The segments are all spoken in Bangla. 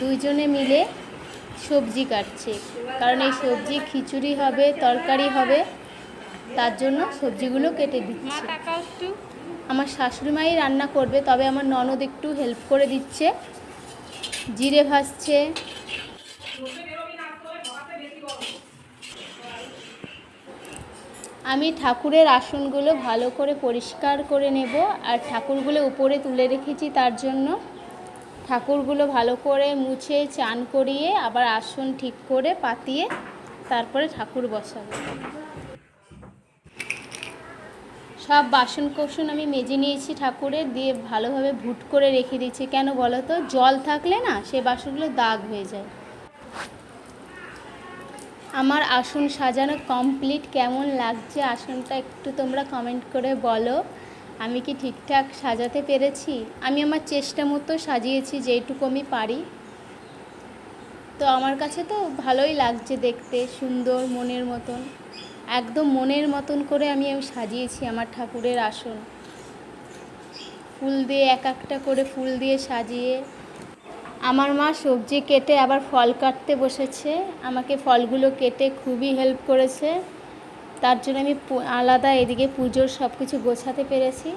দুইজনে মিলে সবজি কাটছে। কারণ এই সবজি খিচুড়ি হবে তরকারি হবে তার জন্য সবজিগুলো কেটে দিচ্ছে। আমার শাশুড়ি মাই রান্না করবে তবে আমার ননদ একটু হেল্প করে দিচ্ছে। জিরে ভাজছে। আমি ঠাকুরের আসনগুলো ভালো করে পরিষ্কার করে নেব আর ঠাকুরগুলো উপরে তুলে রেখেছি তার জন্য। ঠাকুরগুলো ভালো করে মুছে চান করিয়ে আবার আসন ঠিক করে পাতিয়ে তারপরে ঠাকুর বসাবো। সব বাসন কোসন আমি মেজে নিয়েছি ঠাকুরের, দিয়ে ভালোভাবে ভুট করে রেখে দিয়েছি। কেন বলো তো? জল থাকলে না সে বাসনগুলো দাগ হয়ে যায়। আমার আসন সাজানো কমপ্লিট কেমন লাগছে? আসনটা একটু তোমরা কমেন্ট করে বলো। আমি কি ঠিকঠাক সাজাতে পেরেছি? আমি আমার চেষ্টা মতো সাজিয়েছি যেইটুকু আমি পারি। তো আমার কাছে তো ভালোই লাগছে দেখতে, সুন্দর, মনের মতন। একদম মনের মতন করে আমি আমি সাজিয়েছি আমার ঠাকুরের আসন। ফুল দিয়ে এক একটা করে ফুল দিয়ে সাজিয়ে। আমার মা সবজি কেটে আবার ফল কাটতে বসেছে। আমাকে ফলগুলো কেটে খুবই হেল্প করেছে। তার জন্য আমি আলাদা এদিকে পুজোর সব কিছু গোছাতে পেরেছি।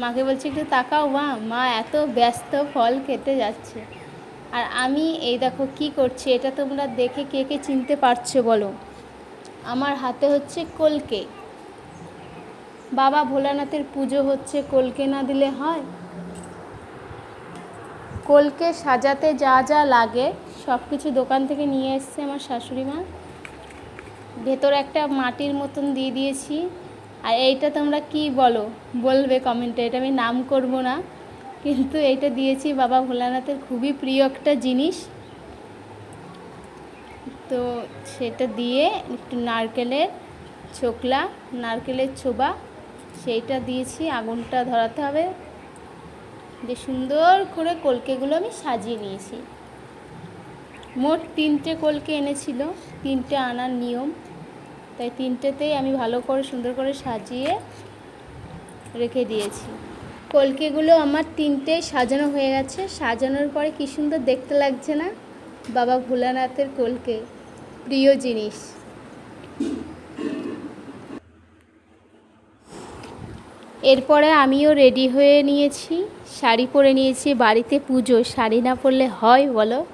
মাকে বলছি, একটু তাকাও, মা মা এত ব্যস্ত ফল খেতে যাচ্ছে। আর আমি এই দেখো কি করছি, এটা তোমরা দেখে কে কে চিনতে পারছ বলো। আমার হাতে হচ্ছে কলকে। বাবা ভোলানাথের পুজো হচ্ছে কলকে না দিলে হয়। কলকে সাজাতে যা যা লাগে সব কিছু দোকান থেকে নিয়ে এসছে আমার শাশুড়ি মা। ভেতরে একটা মাটির মতন দিয়ে দিয়েছি। আর এইটা তোমরা কি বলো? বলবে কমেন্টে এটা আমি নাম করব না। কিন্তু এইটা দিয়েছি বাবা ভোলানাথের খুবই প্রিয় একটা জিনিস। তো সেটা দিয়ে একটু নারকেলের ছোকলা, নারকেলের ছোবা, সেইটা দিয়েছি। আগুনটা ধরাতে হবে। যে সুন্দর করে কলকেগুলো আমি সাজিয়ে নিয়েছি। মোট তিনটে কলকে এনেছিল, তিনটে আনার নিয়ম। তাই তিনটেতেই আমি ভালো করে, সুন্দর করে সাজিয়ে রেখে দিয়েছি। কলকেগুলো আমার তিনটেই সাজানো হয়ে গেছে। সাজানোর পরে কি সুন্দর দেখতে লাগছে না? বাবা ভোলানাথের কলকে। প্রিয় জিনিস। এরপরে আমিও রেডি হয়ে নিয়েছি। শাড়ি পরে নিয়েছি। বাড়িতে পুজো। শাড়ি না পরলে হয় বলো?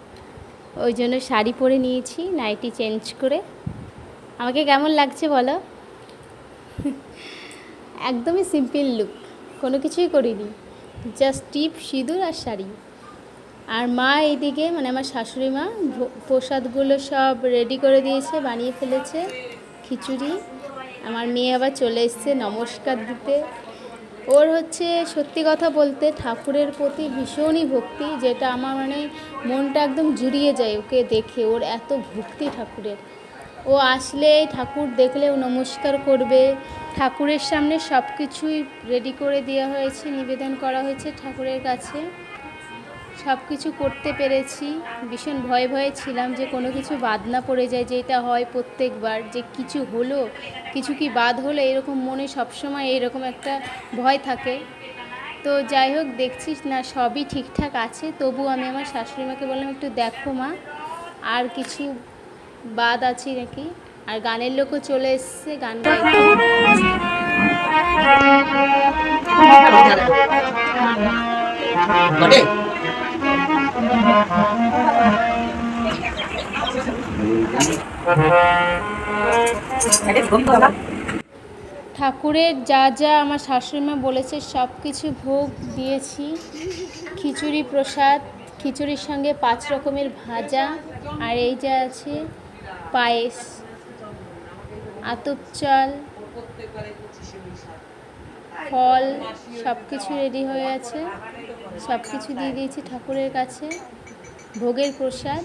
ওই জন্য শাড়ি পরে নিয়েছি, নাইটি চেঞ্জ করে। আমাকে কেমন লাগছে বলো? একদমই সিম্পল লুক কোনো কিছুই করিনি। জাস্ট টিপ সিঁদুর আর শাড়ি। আর মা এইদিকে মানে আমার শাশুড়ি মা প্রসাদগুলো সব রেডি করে দিয়েছে, বানিয়ে ফেলেছে, খিচুড়ি। আমার মেয়ে আবার চলে এসছে নমস্কার দিতে। ওর হচ্ছে সত্যি কথা বলতে ঠাকুরের প্রতি ভীষণই ভক্তি, যেটা আমার মানে মনটা একদম জুড়িয়ে যায় ওকে দেখে, ওর এত ভক্তি ঠাকুরের। ও আসলে ঠাকুর দেখলে ও নমস্কার করবে। ঠাকুরের সামনে সব কিছুই রেডি করে দেওয়া হয়েছে, নিবেদন করা হয়েছে ঠাকুরের কাছে। সব কিছু করতে পেরেছি। ভীষণ ভয়ে ভয়ে ছিলাম যে কোনো কিছু বাদ না পড়ে যায়, যেটা হয় প্রত্যেকবার, যে কিছু হলো, কিছু কি বাদ হলো, এরকম মনে সবসময় এরকম একটা ভয় থাকে। তো যাই হোক, দেখছিস না, সবই ঠিকঠাক আছে, তবু আমি আমার শাশুড়ি মাকে বললাম, একটু দেখো মা, আর কিছু বাদ আছে নাকি? আর গানের লোকও চলে এসছে, গান গাইতে। ঠাকুরের যা যা আমার শাশুড়িমা বলেছে সব কিছু ভোগ দিয়েছি। খিচুড়ি প্রসাদ, খিচুড়ির সঙ্গে পাঁচ রকমের ভাজা, আর এই যা আছে পায়েস, আতপ চাল, ফল সব কিছু রেডি হয়ে আছে। সব কিছু দিয়ে দিয়েছি ঠাকুরের কাছে। ভোগের প্রসাদ।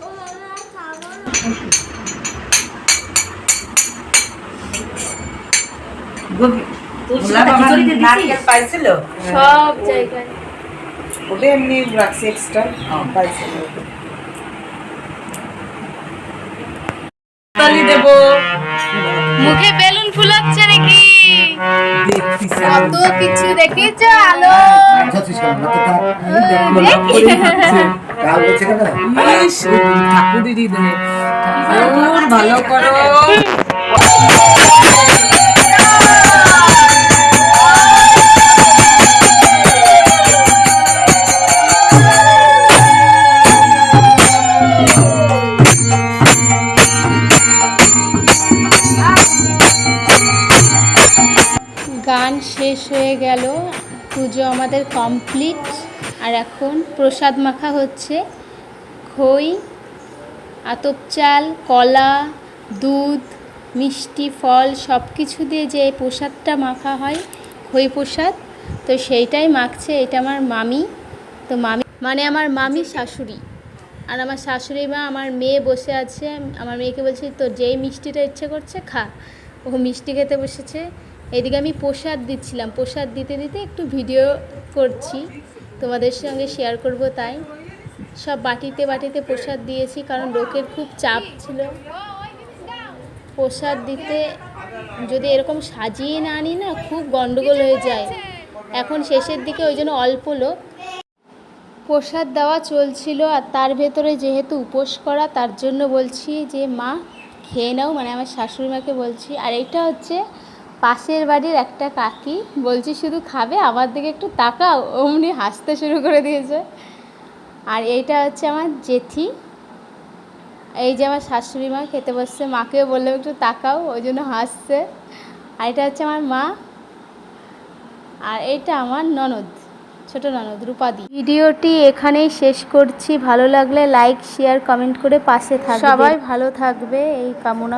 তুলসী পাতা খিচুড়িতে দিছিস? পাইছিল? সব জায়গায়। ওটা এমনি রাখছি এক্সট্রা পাইছিল। মুখে বেলুন ফুলাচ্ছে নাকি? কত কিছু দেখেছ আলো? বলছে কেন? ইস, ঠাকুরেরই দেয় ভালো করো। গান শেষ হয়ে গেল, পুজো আমাদের কমপ্লিট আর এখন প্রসাদ মাখা হচ্ছে। খই, আতপ চাল, কলা, দুধ, মিষ্টি, ফল সব কিছু দিয়ে যে প্রসাদটা মাখা হয়, খই প্রসাদ, তো সেইটাই মাখছে। এটা আমার মামি, তো মামি মানে আমার মামি শাশুড়ি। আর আমার শাশুড়ি মা আমার মেয়ে বসে আছে, আমার মেয়েকে বলছে তো যেই মিষ্টিটা ইচ্ছে করছে খা। ও মিষ্টি খেতে বসেছে। এদিকে আমি প্রসাদ দিচ্ছিলাম। প্রসাদ দিতে দিতে একটু ভিডিও করছি। তোমাদের সঙ্গে শেয়ার করব তাই। সব বাটিতে বাটিতে প্রসাদ দিয়েছি কারণ লোকের খুব চাপ ছিল। প্রসাদ দিতে যদি এরকম সাজিয়ে না আনি না, খুব গন্ডগোল হয়ে যায়। এখন শেষের দিকে ওই জন্য অল্প লোক। প্রসাদ দেওয়া চলছিল আর তার ভেতরে যেহেতু উপোস করা, তার জন্য বলছি যে, মা, খেয়ে নাও। মানে আমার শাশুড়ি মাকে বলছি। আর এটা হচ্ছে পাশের বাড়ির একটা কাকি বলছি, শুধু খাবে, আমার দিকে একটু তাকাও। অমনি হাসতে শুরু করে দিয়েছে। আর এইটা হচ্ছে আমার জেঠি। এই যে আমার শাশুড়ি মা খেতে বসছে, মাকেও বললাম একটু তাকাও, ওই জন্য হাসছে। আর এটা হচ্ছে আমার মা। আর এটা আমার ননদ, ছোট ননদ, রূপাদি। ভিডিওটি এখানেই শেষ করছি। ভালো লাগলে লাইক, শেয়ার, কমেন্ট করে পাশে থাকবে। সবাই ভালো থাকবে। এই কামনা